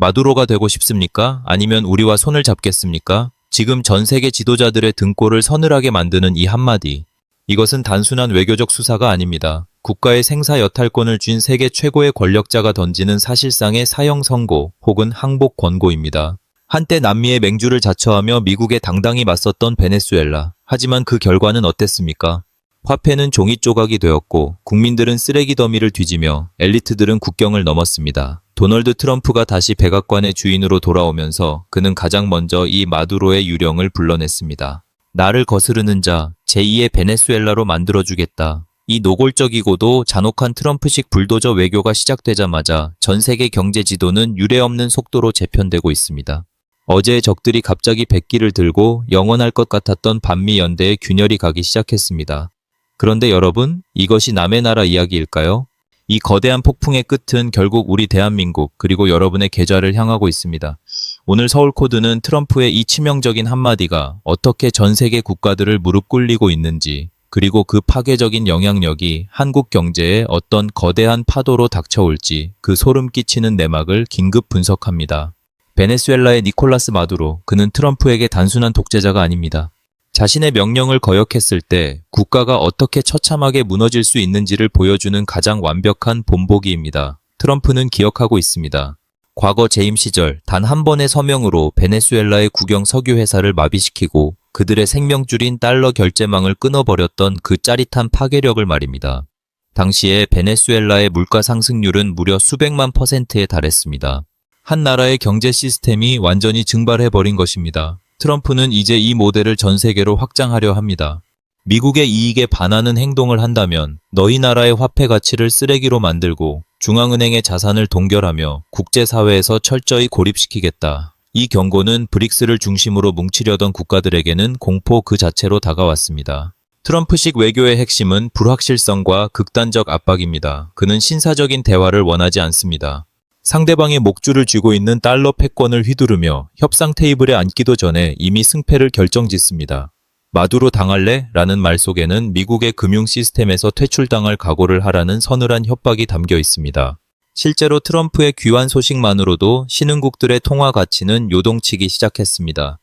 마두로가 되고 싶습니까? 아니면 우리와 손을 잡겠습니까? 지금 전 세계 지도자들의 등골을 서늘하게 만드는 이 한마디. 이것은 단순한 외교적 수사가 아닙니다. 국가의 생사 여탈권을 쥔 세계 최고의 권력자가 던지는 사실상의 사형 선고 혹은 항복 권고입니다. 한때 남미의 맹주를 자처하며 미국에 당당히 맞섰던 베네수엘라. 하지만 그 결과는 어땠습니까? 화폐는 종이 조각이 되었고 국민들은 쓰레기 더미를 뒤지며 엘리트들은 국경을 넘었습니다. 도널드 트럼프가 다시 백악관의 주인으로 돌아오면서 그는 가장 먼저 이 마두로의 유령을 불러냈습니다. 나를 거스르는 자, 제2의 베네수엘라로 만들어주겠다. 이 노골적이고도 잔혹한 트럼프식 불도저 외교가 시작되자마자 전 세계 경제 지도는 유례없는 속도로 재편되고 있습니다. 어제의 적들이 갑자기 백기를 들고 영원할 것 같았던 반미 연대의 균열이 가기 시작했습니다. 그런데 여러분, 이것이 남의 나라 이야기일까요? 이 거대한 폭풍의 끝은 결국 우리 대한민국 그리고 여러분의 계좌를 향하고 있습니다. 오늘 서울 코드는 트럼프의 이 치명적인 한마디가 어떻게 전 세계 국가들을 무릎 꿇리고 있는지 그리고 그 파괴적인 영향력이 한국 경제에 어떤 거대한 파도로 닥쳐올지 그 소름 끼치는 내막을 긴급 분석합니다. 베네수엘라의 니콜라스 마두로 그는 트럼프에게 단순한 독재자가 아닙니다. 자신의 명령을 거역했을 때 국가가 어떻게 처참하게 무너질 수 있는지를 보여주는 가장 완벽한 본보기입니다. 트럼프는 기억하고 있습니다. 과거 재임 시절 단 한 번의 서명으로 베네수엘라의 국영 석유 회사를 마비시키고 그들의 생명줄인 달러 결제망을 끊어버렸던 그 짜릿한 파괴력을 말입니다. 당시에 베네수엘라의 물가 상승률은 무려 수백만 퍼센트에 달했습니다. 한 나라의 경제 시스템이 완전히 증발해버린 것입니다. 트럼프는 이제 이 모델을 전 세계로 확장하려 합니다. 미국의 이익에 반하는 행동을 한다면 너희 나라의 화폐 가치를 쓰레기로 만들고 중앙은행의 자산을 동결하며 국제사회에서 철저히 고립시키겠다. 이 경고는 브릭스를 중심으로 뭉치려던 국가들에게는 공포 그 자체로 다가왔습니다. 트럼프식 외교의 핵심은 불확실성과 극단적 압박입니다. 그는 신사적인 대화를 원하지 않습니다. 상대방의 목줄을 쥐고 있는 달러 패권을 휘두르며 협상 테이블에 앉기도 전에 이미 승패를 결정짓습니다. 마두로 당할래? 라는 말 속에는 미국의 금융 시스템에서 퇴출당할 각오를 하라는 서늘한 협박이 담겨 있습니다. 실제로 트럼프의 귀환 소식만으로도 신흥국들의 통화 가치는 요동치기 시작했습니다.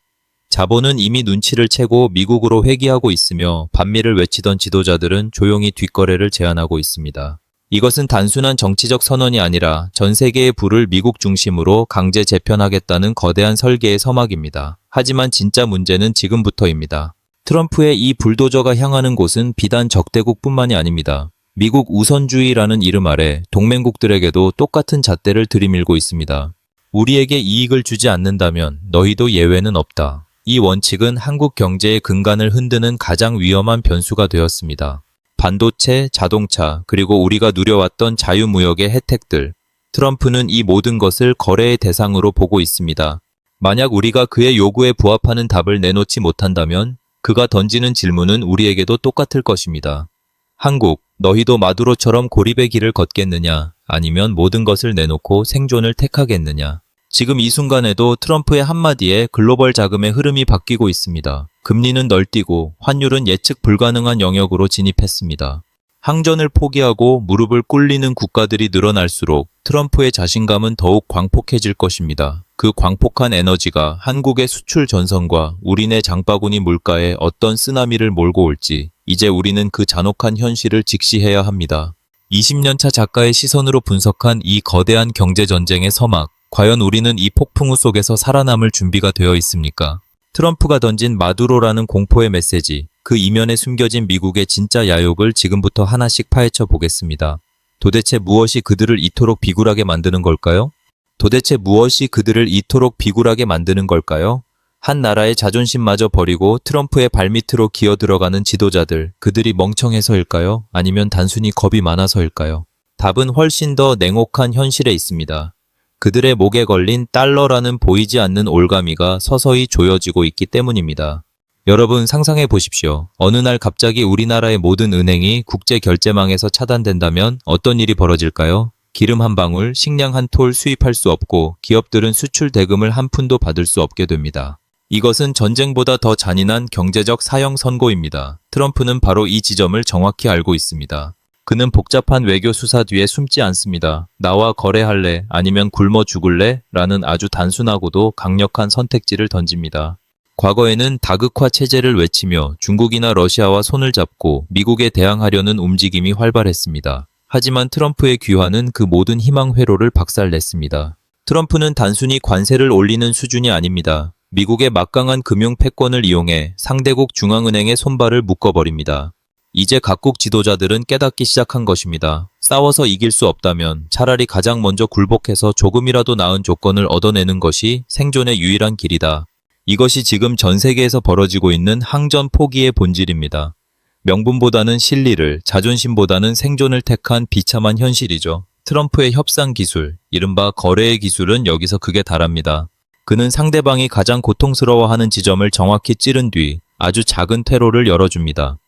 자본은 이미 눈치를 채고 미국으로 회귀하고 있으며 반미를 외치던 지도자들은 조용히 뒷거래를 제안하고 있습니다. 이것은 단순한 정치적 선언이 아니라 전 세계의 불을 미국 중심으로 강제 재편하겠다는 거대한 설계의 서막입니다. 하지만 진짜 문제는 지금부터입니다. 트럼프의 이 불도저가 향하는 곳은 비단 적대국뿐만이 아닙니다. 미국 우선주의라는 이름 아래 동맹국들에게도 똑같은 잣대를 들이밀고 있습니다. 우리에게 이익을 주지 않는다면 너희도 예외는 없다. 이 원칙은 한국 경제의 근간을 흔드는 가장 위험한 변수가 되었습니다. 반도체, 자동차, 그리고 우리가 누려왔던 자유무역의 혜택들. 트럼프는 이 모든 것을 거래의 대상으로 보고 있습니다. 만약 우리가 그의 요구에 부합하는 답을 내놓지 못한다면 그가 던지는 질문은 우리에게도 똑같을 것입니다. 한국, 너희도 마두로처럼 고립의 길을 걷겠느냐, 아니면 모든 것을 내놓고 생존을 택하겠느냐. 지금 이 순간에도 트럼프의 한마디에 글로벌 자금의 흐름이 바뀌고 있습니다. 금리는 널뛰고 환율은 예측 불가능한 영역으로 진입했습니다. 항전을 포기하고 무릎을 꿇리는 국가들이 늘어날수록 트럼프의 자신감은 더욱 광폭해질 것입니다. 그 광폭한 에너지가 한국의 수출 전선과 우리네 장바구니 물가에 어떤 쓰나미를 몰고 올지 이제 우리는 그 잔혹한 현실을 직시해야 합니다. 20년차 작가의 시선으로 분석한 이 거대한 경제전쟁의 서막, 과연 우리는 이 폭풍우 속에서 살아남을 준비가 되어 있습니까? 트럼프가 던진 마두로라는 공포의 메시지, 그 이면에 숨겨진 미국의 진짜 야욕을 지금부터 하나씩 파헤쳐 보겠습니다. 도대체 무엇이 그들을 이토록 비굴하게 만드는 걸까요? 도대체 무엇이 그들을 이토록 비굴하게 만드는 걸까요? 한 나라의 자존심마저 버리고 트럼프의 발밑으로 기어 들어가는 지도자들, 그들이 멍청해서일까요? 아니면 단순히 겁이 많아서일까요? 답은 훨씬 더 냉혹한 현실에 있습니다. 그들의 목에 걸린 달러라는 보이지 않는 올가미가 서서히 조여지고 있기 때문입니다. 여러분 상상해 보십시오. 어느 날 갑자기 우리나라의 모든 은행이 국제 결제망에서 차단된다면 어떤 일이 벌어질까요? 기름 한 방울, 식량 한 톨 수입할 수 없고 기업들은 수출 대금을 한 푼도 받을 수 없게 됩니다. 이것은 전쟁보다 더 잔인한 경제적 사형 선고입니다. 트럼프는 바로 이 지점을 정확히 알고 있습니다. 그는 복잡한 외교 수사 뒤에 숨지 않습니다. 나와 거래할래? 아니면 굶어 죽을래? 라는 아주 단순하고도 강력한 선택지를 던집니다. 과거에는 다극화 체제를 외치며 중국이나 러시아와 손을 잡고 미국에 대항하려는 움직임이 활발했습니다. 하지만 트럼프의 귀환은 그 모든 희망 회로를 박살냈습니다. 트럼프는 단순히 관세를 올리는 수준이 아닙니다. 미국의 막강한 금융 패권을 이용해 상대국 중앙은행의 손발을 묶어버립니다. 이제 각국 지도자들은 깨닫기 시작한 것입니다. 싸워서 이길 수 없다면 차라리 가장 먼저 굴복해서 조금이라도 나은 조건을 얻어내는 것이 생존의 유일한 길이다. 이것이 지금 전 세계에서 벌어지고 있는 항전 포기의 본질입니다. 명분보다는 실리를, 자존심보다는 생존을 택한 비참한 현실이죠. 트럼프의 협상 기술, 이른바 거래의 기술은 여기서 극에 달합니다. 그는 상대방이 가장 고통스러워하는 지점을 정확히 찌른 뒤 아주 작은 퇴로를 열어줍니다.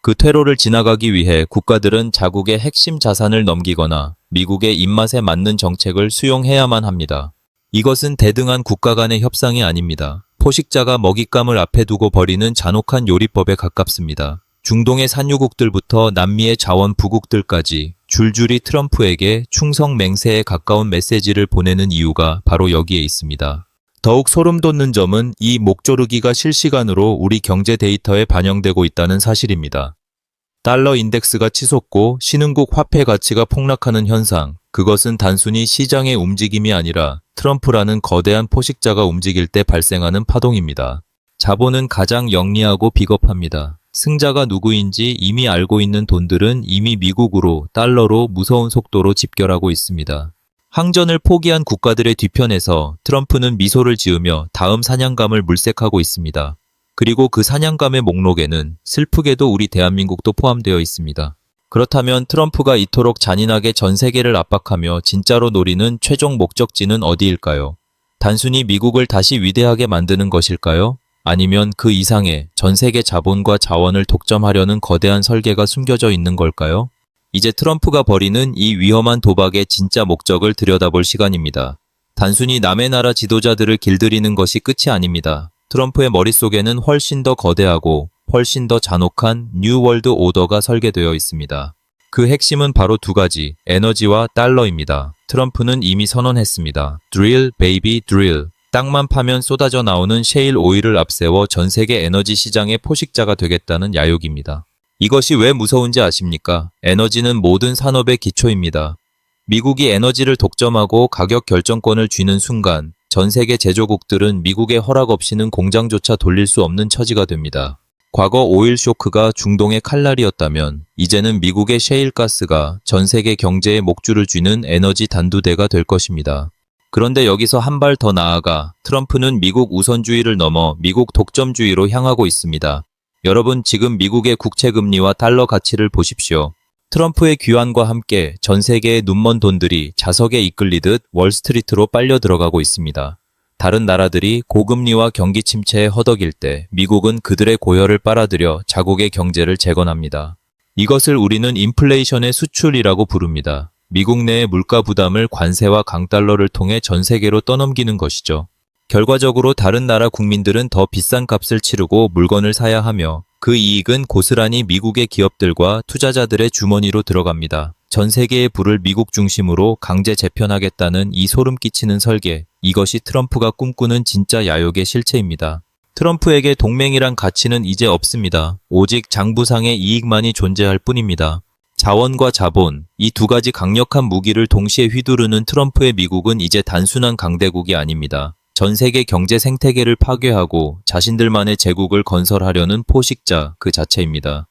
그 퇴로를 지나가기 위해 국가들은 자국의 핵심 자산을 넘기거나 미국의 입맛에 맞는 정책을 수용해야만 합니다. 이것은 대등한 국가 간의 협상이 아닙니다. 포식자가 먹잇감을 앞에 두고 벌이는 잔혹한 요리법에 가깝습니다. 중동의 산유국들부터 남미의 자원 부국들까지 줄줄이 트럼프에게 충성 맹세에 가까운 메시지를 보내는 이유가 바로 여기에 있습니다. 더욱 소름 돋는 점은 이 목조르기가 실시간으로 우리 경제 데이터에 반영되고 있다는 사실입니다. 달러 인덱스가 치솟고 신흥국 화폐 가치가 폭락하는 현상, 그것은 단순히 시장의 움직임이 아니라 트럼프라는 거대한 포식자가 움직일 때 발생하는 파동입니다. 자본은 가장 영리하고 비겁합니다. 승자가 누구인지 이미 알고 있는 돈들은 이미 미국으로 달러로 무서운 속도로 집결하고 있습니다. 항전을 포기한 국가들의 뒤편에서 트럼프는 미소를 지으며 다음 사냥감을 물색하고 있습니다. 그리고 그 사냥감의 목록에는 슬프게도 우리 대한민국도 포함되어 있습니다. 그렇다면 트럼프가 이토록 잔인하게 전 세계를 압박하며 진짜로 노리는 최종 목적지는 어디일까요? 단순히 미국을 다시 위대하게 만드는 것일까요? 아니면 그 이상의 전 세계 자본과 자원을 독점하려는 거대한 설계가 숨겨져 있는 걸까요? 이제 트럼프가 벌이는 이 위험한 도박의 진짜 목적을 들여다볼 시간입니다. 단순히 남의 나라 지도자들을 길들이는 것이 끝이 아닙니다. 트럼프의 머릿속에는 훨씬 더 거대하고 훨씬 더 잔혹한 뉴월드 오더가 설계되어 있습니다. 그 핵심은 바로 두 가지, 에너지와 달러입니다. 트럼프는 이미 선언했습니다. drill, baby, drill. 땅만 파면 쏟아져 나오는 셰일 오일을 앞세워 전 세계 에너지 시장의 포식자가 되겠다는 야욕입니다. 이것이 왜 무서운지 아십니까? 에너지는 모든 산업의 기초입니다. 미국이 에너지를 독점하고 가격 결정권을 쥐는 순간 전 세계 제조국들은 미국의 허락 없이는 공장조차 돌릴 수 없는 처지가 됩니다. 과거 오일 쇼크가 중동의 칼날이었다면 이제는 미국의 셰일가스가 전 세계 경제의 목줄을 쥐는 에너지 단두대가 될 것입니다. 그런데 여기서 한 발 더 나아가 트럼프는 미국 우선주의를 넘어 미국 독점주의로 향하고 있습니다. 여러분 지금 미국의 국채 금리와 달러 가치를 보십시오. 트럼프의 귀환과 함께 전 세계의 눈먼 돈들이 자석에 이끌리듯 월스트리트로 빨려 들어가고 있습니다. 다른 나라들이 고금리와 경기 침체에 허덕일 때 미국은 그들의 고열을 빨아들여 자국의 경제를 재건합니다. 이것을 우리는 인플레이션의 수출이라고 부릅니다. 미국 내의 물가 부담을 관세와 강달러를 통해 전 세계로 떠넘기는 것이죠. 결과적으로 다른 나라 국민들은 더 비싼 값을 치르고 물건을 사야 하며 그 이익은 고스란히 미국의 기업들과 투자자들의 주머니로 들어갑니다. 전 세계의 불을 미국 중심으로 강제 재편하겠다는 이 소름 끼치는 설계, 이것이 트럼프가 꿈꾸는 진짜 야욕의 실체입니다. 트럼프에게 동맹이란 가치는 이제 없습니다. 오직 장부상의 이익만이 존재할 뿐입니다. 자원과 자본, 이 두 가지 강력한 무기를 동시에 휘두르는 트럼프의 미국은 이제 단순한 강대국이 아닙니다. 전 세계 경제 생태계를 파괴하고 자신들만의 제국을 건설하려는 포식자 그 자체입니다.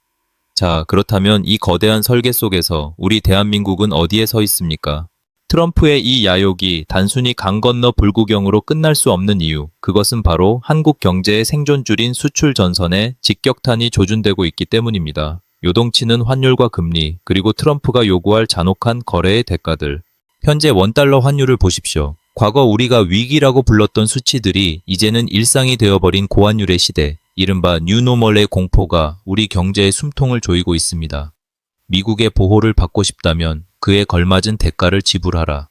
자, 그렇다면 이 거대한 설계 속에서 우리 대한민국은 어디에 서 있습니까? 트럼프의 이 야욕이 단순히 강 건너 불구경으로 끝날 수 없는 이유, 그것은 바로 한국 경제의 생존줄인 수출 전선에 직격탄이 조준되고 있기 때문입니다. 요동치는 환율과 금리, 그리고 트럼프가 요구할 잔혹한 거래의 대가들. 현재 원달러 환율을 보십시오. 과거 우리가 위기라고 불렀던 수치들이 이제는 일상이 되어버린 고환율의 시대, 이른바 뉴노멀의 공포가 우리 경제의 숨통을 조이고 있습니다. 미국의 보호를 받고 싶다면 그에 걸맞은 대가를 지불하라.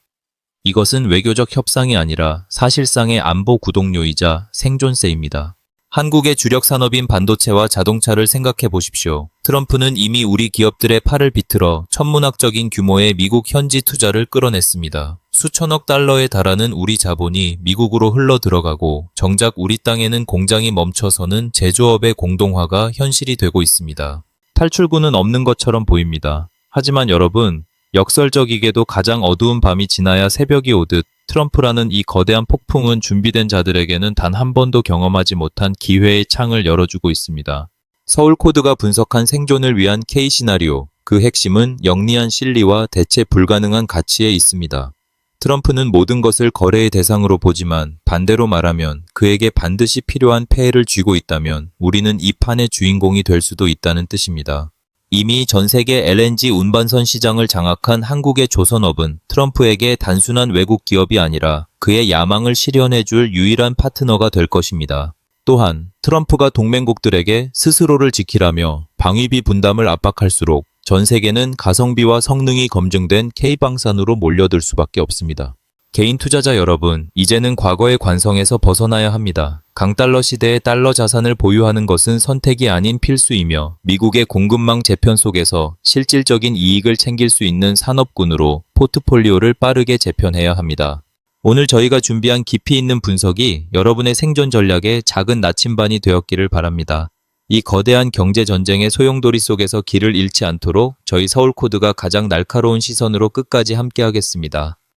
이것은 외교적 협상이 아니라 사실상의 안보 구동료이자 생존세입니다. 한국의 주력 산업인 반도체와 자동차를 생각해 보십시오. 트럼프는 이미 우리 기업들의 팔을 비틀어 천문학적인 규모의 미국 현지 투자를 끌어냈습니다. 수천억 달러에 달하는 우리 자본이 미국으로 흘러 들어가고 정작 우리 땅에는 공장이 멈춰서는 제조업의 공동화가 현실이 되고 있습니다. 탈출구는 없는 것처럼 보입니다. 하지만 여러분, 역설적이게도 가장 어두운 밤이 지나야 새벽이 오듯 트럼프라는 이 거대한 폭풍은 준비된 자들에게는 단 한 번도 경험하지 못한 기회의 창을 열어주고 있습니다. 서울 코드가 분석한 생존을 위한 K 시나리오. 그 핵심은 영리한 실리와 대체 불가능한 가치에 있습니다. 트럼프는 모든 것을 거래의 대상으로 보지만 반대로 말하면 그에게 반드시 필요한 폐해를 쥐고 있다면 우리는 이 판의 주인공이 될 수도 있다는 뜻입니다. 이미 전 세계 LNG 운반선 시장을 장악한 한국의 조선업은 트럼프에게 단순한 외국 기업이 아니라 그의 야망을 실현해줄 유일한 파트너가 될 것입니다. 또한 트럼프가 동맹국들에게 스스로를 지키라며 방위비 분담을 압박할수록 전 세계는 가성비와 성능이 검증된 K방산으로 몰려들 수밖에 없습니다. 개인 투자자 여러분, 이제는 과거의 관성에서 벗어나야 합니다. 강달러 시대의 달러 자산을 보유하는 것은 선택이 아닌 필수이며 미국의 공급망 재편 속에서 실질적인 이익을 챙길 수 있는 산업군으로 포트폴리오를 빠르게 재편해야 합니다. 오늘 저희가 준비한 깊이 있는 분석이 여러분의 생존 전략의 작은 나침반이 되었기를 바랍니다. 이 거대한 경제 전쟁의 소용돌이 속에서 길을 잃지 않도록 저희 서울코드가 가장 날카로운 시선으로 끝까지 함께하겠습니다.